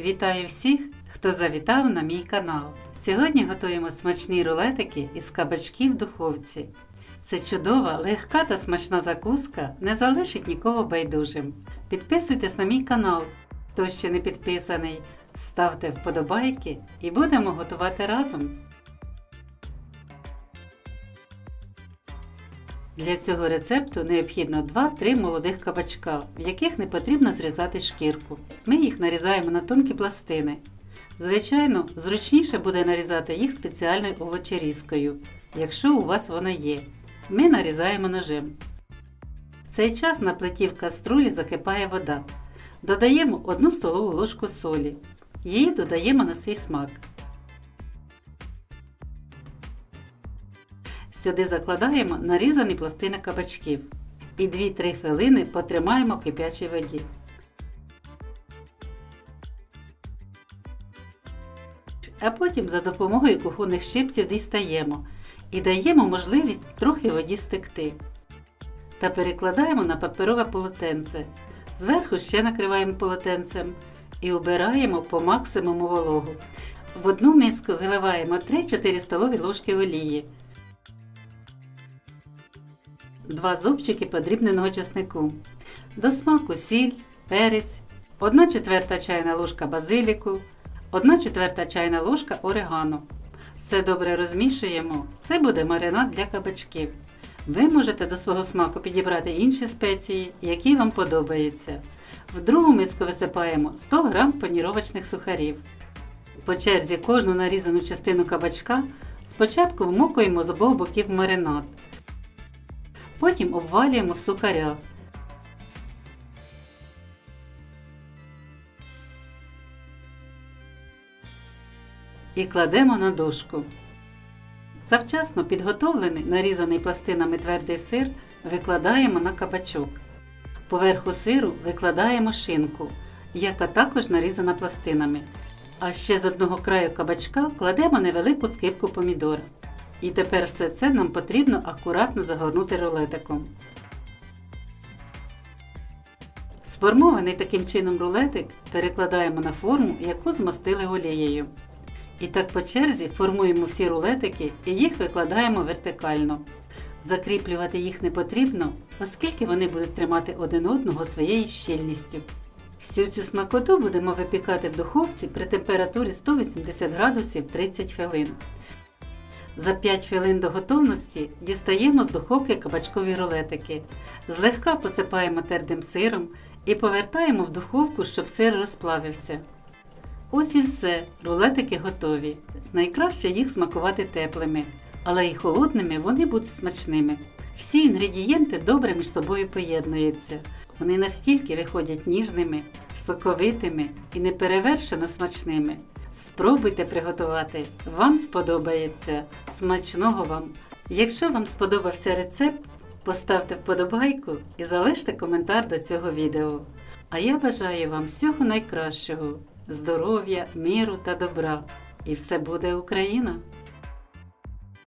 Вітаю всіх, хто завітав на мій канал. Сьогодні готуємо смачні рулетики із кабачків в духовці. Це чудова, легка та смачна закуска не залишить нікого байдужим. Підписуйтесь на мій канал, хто ще не підписаний. Ставте вподобайки і будемо готувати разом. Для цього рецепту необхідно 2-3 молодих кабачка, в яких не потрібно зрізати шкірку. Ми їх нарізаємо на тонкі пластини. Звичайно, зручніше буде нарізати їх спеціальною овочерізкою, якщо у вас вона є. Ми нарізаємо ножем. В цей час на плиті в каструлі закипає вода. Додаємо 1 столову ложку солі. Її додаємо на свій смак. Сюди закладаємо нарізані пластини кабачків і 2-3 хвилини потримаємо в кипячій воді. А потім за допомогою кухонних щипців дістаємо і даємо можливість трохи воді стекти. Та перекладаємо на паперове полотенце. Зверху ще накриваємо полотенцем і обираємо по максимуму вологу. В одну миску виливаємо 3-4 столові ложки олії. 2 зубчики подрібненого чеснику. До смаку сіль, перець, 1 четверта чайна ложка базиліку, 1 четверта чайна ложка орегано. Все добре розмішуємо. Це буде маринад для кабачків. Ви можете до свого смаку підібрати інші спеції, які вам подобаються. В другу миску висипаємо 100 г паніровочних сухарів. По черзі кожну нарізану частину кабачка спочатку вмокуємо з обох боків маринад. Потім обвалюємо в сухарях. І кладемо на дошку. Завчасно підготовлений, нарізаний пластинами твердий сир викладаємо на кабачок. Поверху сиру викладаємо шинку, яка також нарізана пластинами. А ще з одного краю кабачка кладемо невелику скибку помідора. І тепер все це нам потрібно акуратно загорнути рулетиком. Сформований таким чином рулетик перекладаємо на форму, яку змастили олією. І так по черзі формуємо всі рулетики і їх викладаємо вертикально. Закріплювати їх не потрібно, оскільки вони будуть тримати один одного своєю щільністю. Всю цю смакоту будемо випікати в духовці при температурі 180 градусів 30 хвилин. За 5 хвилин до готовності дістаємо з духовки кабачкові рулетики. Злегка посипаємо тердим сиром і повертаємо в духовку, щоб сир розплавився. Ось і все, рулетики готові. Найкраще їх смакувати теплими, але і холодними вони будуть смачними. Всі інгредієнти добре між собою поєднуються. Вони настільки виходять ніжними, соковитими і неперевершено смачними. Спробуйте приготувати, вам сподобається. Смачного вам! Якщо вам сподобався рецепт, поставте вподобайку і залиште коментар до цього відео. А я бажаю вам всього найкращого, здоров'я, миру та добра. І все буде Україна!